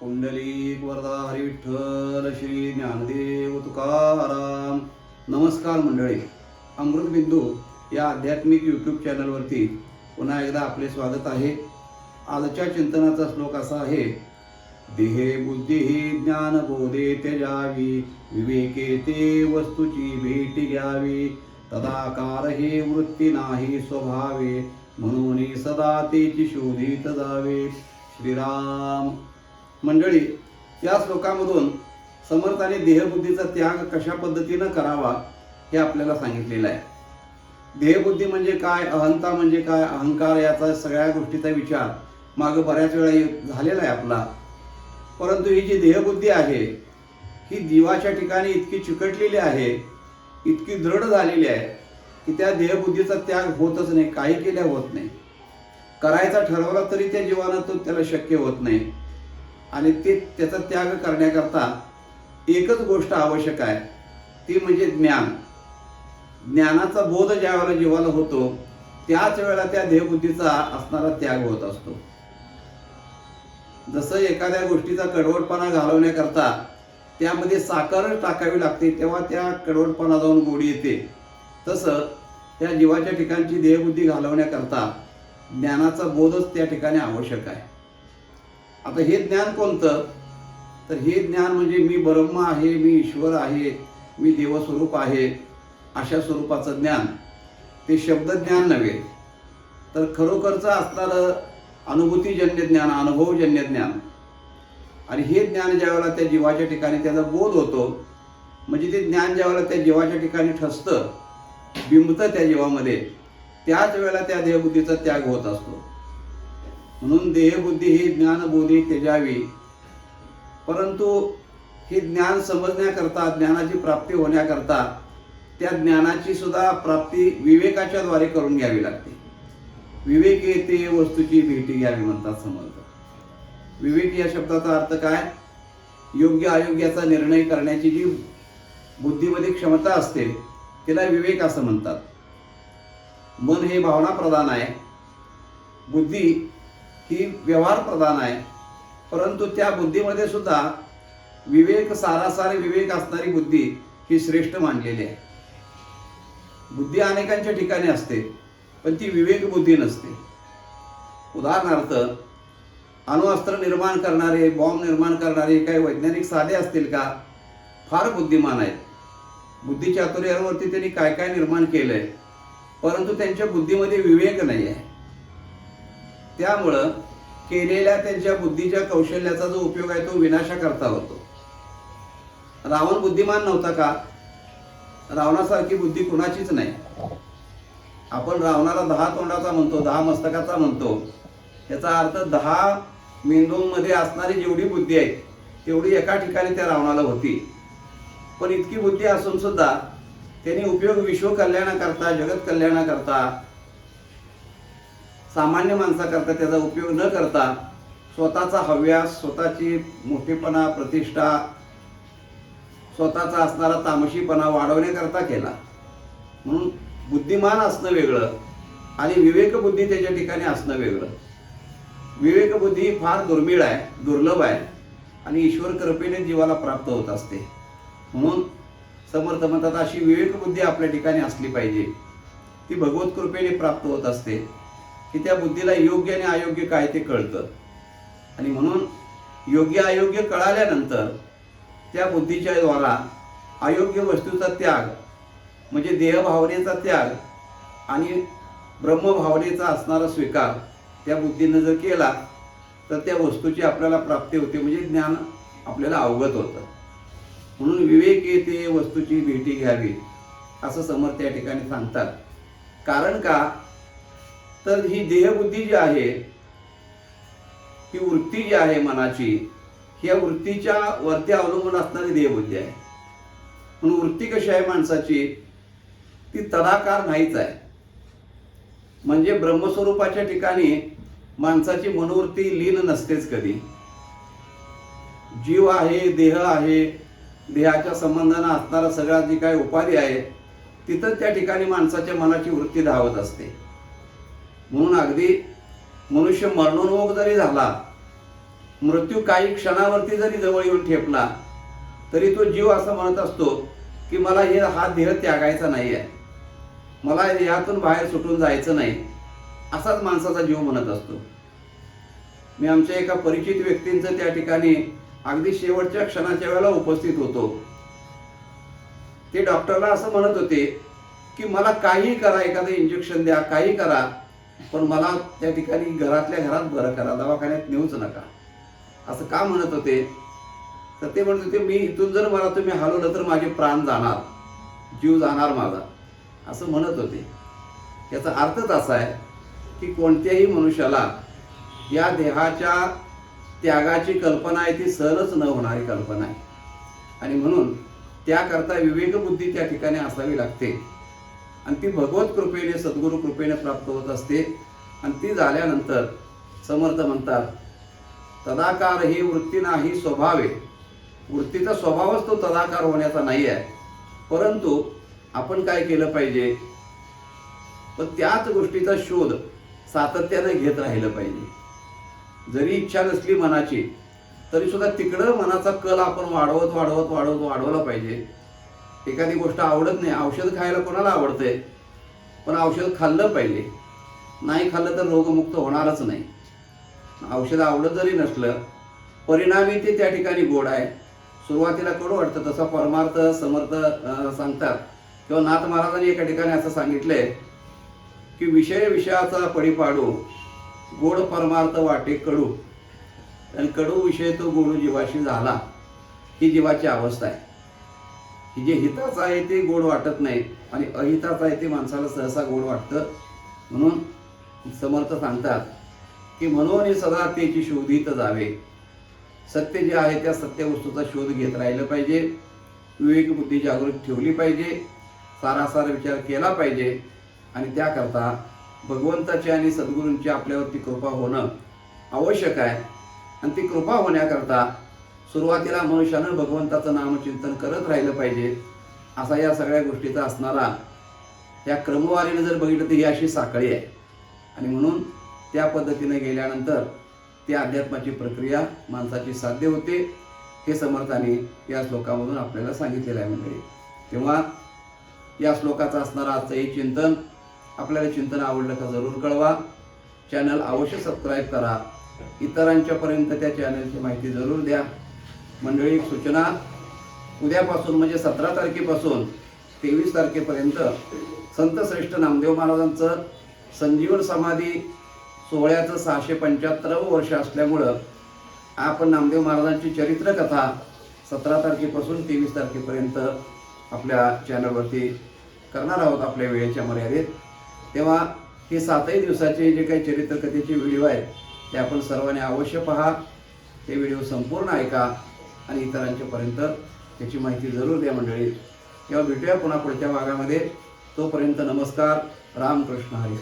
पुंडलिक वरदा हरिविठ्ठल श्री ज्ञानदेव तुकाराम. नमस्कार मंडळी. अमृतबिंदू या आध्यात्मिक यूट्यूब चॅनलवरती पुन्हा एकदा आपले स्वागत आहे. आजच्या चिंतनाचा श्लोक असा आहे देहे बुद्धी ज्ञान बोधे त्यजावी विवेके ते वस्तूची भेट घ्यावी. तदाकार हे वृत्ती नाही स्वभावे म्हणून सदा तेची शोधित जावे. श्रीराम. मंडळी या श्लोकामधून समर्थाने देहबुद्धीचा त्याग कशा पद्धतीनं करावा हे आपल्याला सांगितलेलं आहे. देहबुद्धी म्हणजे काय अहंता म्हणजे काय अहंकार याचा सगळ्या गोष्टीचा विचार मागं बऱ्याच वेळा ये- झालेला आहे आपला. परंतु ही जी देहबुद्धी आहे ही जीवाच्या ठिकाणी इतकी चिकटलेली आहे इतकी दृढ झालेली आहे की त्या देहबुद्धीचा त्याग होतच नाही काही केल्या होत नाही. करायचा ठरवला तरी त्या जीवानं तो त्याला शक्य होत नाही. आणि ते त्याचा त्याग करण्याकरता एकच गोष्ट आवश्यक आहे. ती म्हणजे ज्ञान. ज्ञानाचा बोध ज्या वेळेला जीवाला होतो त्याच वेळेला त्या देहबुद्धीचा असणारा त्याग होत असतो. जसं एखाद्या गोष्टीचा कडवटपणा घालवण्याकरता त्यामध्ये साखर टाकावी लागते तेव्हा त्या कडवटपणा जाऊन गोडी येते. तसं त्या जीवाच्या ठिकाणची देहबुद्धी घालवण्याकरता ज्ञानाचा बोधच त्या ठिकाणी आवश्यक आहे. आता हे ज्ञान कोणतं? तर हे ज्ञान म्हणजे मी ब्रह्म आहे मी ईश्वर आहे मी देवस्वरूप आहे अशा स्वरूपाचं ज्ञान. ते शब्दज्ञान नव्हे. तर खरोखरचं असणारं अनुभूतीजन्य ज्ञान अनुभवजन्य ज्ञान. आणि हे ज्ञान ज्यावेळेला त्या जीवाच्या ठिकाणी त्याचा बोध होतो म्हणजे ते ज्ञान ज्यावेळेला त्या जीवाच्या ठिकाणी ठसतं बिंबतं त्या जीवामध्ये त्याच वेळेला त्या देवबुद्धीचा त्याग होत असतो. म्हणून देहबुद्धी ही ज्ञानबोधी त्याजावी परंतु हे ज्ञान समजण्याकरता ज्ञानाची प्राप्ती होण्याकरता त्या ज्ञानाची सुद्धा प्राप्ती विवेकाच्या द्वारे करून घ्यावी लागते. विवेक येते वस्तूची भेटी घ्यावी म्हणतात समजतात विवेक या शब्दाचा अर्थ काय? योग्य अयोग्याचा निर्णय करण्याची जी बुद्धीमध्ये क्षमता असते तिला विवेक असं म्हणतात. मन हे भावना प्रधान आहे. बुद्धी ही व्यवहार प्रधान आहे. परंतु त्या बुद्धीमध्ये सुद्धा विवेक सारासार विवेक असणारी बुद्धी ही श्रेष्ठ मानलेली आहे. बुद्धी अनेकांच्या ठिकाणी असते पण ती विवेक बुद्धी नसते. उदाहरणार्थ अणुअस्त्र निर्माण करणारे बॉम्ब निर्माण करणारे काही वैज्ञानिक साधे असतील का? फार बुद्धिमान आहेत. बुद्धी चातुर्यावरती त्यांनी काय काय निर्माण केलं आहे परंतु त्यांच्या बुद्धीमध्ये विवेक नाही आहे त्यामुळं केलेल्या त्यांच्या बुद्धीच्या कौशल्याचा जो उपयोग आहे तो विनाशाकरता होतो. रावण बुद्धिमान नव्हता का? रावणासारखी बुद्धी कुणाचीच नाही. आपण रावणाला दहा तोंडाचा म्हणतो दहा मस्तकाचा म्हणतो. याचा अर्थ दहा मेंदूंमध्ये असणारी जेवढी बुद्धी आहे तेवढी एका ठिकाणी त्या रावणाला होती. पण इतकी बुद्धी असून सुद्धा त्यांनी उपयोग विश्व कल्याणाकरता जगत कल्याणाकरता सामान्य माणसाकरता त्याचा उपयोग न करता स्वतःचा हव्यास स्वतःची मोठेपणा प्रतिष्ठा स्वतःचा असणारा तामशीपणा वाढवण्याकरता केला. म्हणून बुद्धिमान असणं वेगळं आणि विवेकबुद्धी त्याच्या ठिकाणी असणं वेगळं. विवेकबुद्धी फार दुर्मिळ आहे दुर्लभ आहे आणि ईश्वर कृपेने जीवाला प्राप्त होत असते. म्हणून समर्थ म्हणतात अशी विवेकबुद्धी आपल्या ठिकाणी असली पाहिजे. ती भगवत कृपेने प्राप्त होत असते. की त्या बुद्धीला योग्य आणि अयोग्य काय ते कळतं. आणि म्हणून योग्य अयोग्य कळाल्यानंतर त्या बुद्धीच्या द्वारा अयोग्य वस्तूचा त्याग म्हणजे देहभावनेचा त्याग आणि ब्रह्मभावनेचा असणारा स्वीकार त्या बुद्धीनं जर केला तर त्या वस्तूची आपल्याला प्राप्ती होते म्हणजे ज्ञान आपल्याला अवगत होतं. म्हणून विवेक येते वस्तूची भेटी घ्यावी असं समर्थ या ठिकाणी सांगतात. कारण का? तर ही देहबुद्धी जी आहे ही वृत्ती जी आहे मनाची ह्या वृत्तीच्या वरती अवलंबून असणारी देहबुद्धी आहे. म्हणून वृत्ती कशी आहे माणसाची? ती तदाकार नाहीच आहे. म्हणजे ब्रह्मस्वरूपाच्या ठिकाणी माणसाची मनोवृत्ती लीन नसतेच कधी. जीव आहे देह आहे देहाच्या संबंधानं असणारा सगळा जी काही उपाधी आहे तिथं त्या ठिकाणी माणसाच्या मनाची वृत्ती धावत असते. म्हणून अगदी मनुष्य मरणोन्मुख जरी झाला मृत्यू काही क्षणावरती जरी जवळ येऊन ठेपला तरी तो जीव असं म्हणत असतो की मला हे हा धीर त्यागायचा नाही आहे मला यातून बाहेर सुटून जायचं नाही असाच माणसाचा जीव म्हणत असतो. मी आमच्या एका परिचित व्यक्तींचं त्या ठिकाणी अगदी शेवटच्या क्षणाच्या वेळेला उपस्थित होतो. ते डॉक्टरला असं म्हणत होते की मला काही करा एखादं इंजेक्शन द्या काही करा पण मला त्या ठिकाणी घरातल्या घरात बरं करा दवाखान्यात नेऊच नका. असं का म्हणत होते? तर ते म्हणत होते मी इथून जर मला तुम्ही हलवलं तर माझे प्राण जाणार जीव जाणार माझा. असं म्हणत होते. याचा अर्थच असा आहे की कोणत्याही मनुष्याला या देहाच्या त्यागाची कल्पना आहे ती सहजच न होणारी कल्पना आहे. आणि म्हणून त्याकरता विवेकबुद्धी त्या ठिकाणी असावी लागते. आणि ती भगवत कृपेने सद्गुरू कृपेने प्राप्त होत असते. आणि ती झाल्यानंतर समर्थ म्हणतात तदाकार ही वृत्ती नाही स्वभावे. वृत्तीचा स्वभावच तो तदाकार होण्याचा नाही आहे परंतु आपण काय केलं पाहिजे? पण त्याच गोष्टीचा शोध सातत्याने घेत राहिलं पाहिजे. जरी इच्छा नसली मनाची तरी सुद्धा तिकडं मनाचा कल आपण वाढवत वाढवत वाढवत वाढवला पाहिजे. एखादी गोष्ट आवडत नाही औषध खायला कोणाला आवडतंय? पण औषध खाल्लं पाहिजे. नाही खाल्लं तर रोगमुक्त होणारच नाही. औषध आवडत जरी नसलं परिणामी ते त्या ठिकाणी गोड आहे. सुरुवातीला कडू वाटतं तसा परमार्थ समर्थ सांगतात. किंवा नाथ महाराजांनी एका ठिकाणी असं सांगितलंय की विषय विषयाचा पडी पाडू गोड परमार्थ वाटे कडू. आणि कडू विषय तो गोडू जीवाशी झाला ही जीवाची अवस्था आहे. की जे हिताचं आहे ते गोड वाटत नाही आणि अहिताचं आहे ते माणसाला सहसा गोड वाटतं. म्हणून समर्थ सांगतात की म्हणून सदा त्याची शोधित जावे. सत्य जे आहे त्या सत्य वस्तूचा शोध घेत राहिलं पाहिजे. विवेक बुद्धी जागृत ठेवली पाहिजे. सारासार विचार केला पाहिजे. आणि त्याकरता भगवंताची आणि सद्गुरूंची आपल्यावरती कृपा होणं आवश्यक आहे. आणि ती कृपा होण्याकरता सुरुवातीला मनुष्यानं भगवंताचं नामचिंतन करत राहिलं पाहिजे असा या सगळ्या गोष्टीचा असणारा या क्रमवारीनं जर बघितलं तर ही अशी साखळी आहे. आणि म्हणून त्या पद्धतीने गेल्यानंतर त्या अध्यात्माची प्रक्रिया माणसाची साध्य होते हे समर्थाने या श्लोकामधून आपल्याला सांगितलेलं आहे मंडळी. तेव्हा या श्लोकाचं असणारं आजचं हे चिंतन आपल्याला चिंतन आवडलं का जरूर कळवा. चॅनल अवश्य सबस्क्राईब करा. इतरांच्यापर्यंत त्या चॅनलची माहिती जरूर द्या. मंडळी एक सूचना उद्यापासून म्हणजे सतरा तारखेपासून तेवीस तारखेपर्यंत संत श्रेष्ठ नामदेव महाराजांचं संजीवन समाधी सोहळ्याचं सहाशे पंच्याहत्तरावं वर्ष असल्यामुळं आपण नामदेव महाराजांची चरित्रकथा सतरा तारखेपासून तेवीस तारखेपर्यंत आपल्या चॅनलवरती करणार आहोत आपल्या वेळेच्या मर्यादेत. तेव्हा हे सातही दिवसाचे जे काही चरित्रकथेचे व्हिडिओ आहेत ते आपण सर्वांनी अवश्य पहा. ते व्हिडिओ संपूर्ण ऐका. आणि इतरांच्यापर्यंत त्याची माहिती जरूर द्या मंडळी. तेव्हा भेटूया पुन्हा पुढच्या भागामध्ये. तोपर्यंत नमस्कार. रामकृष्ण हरी.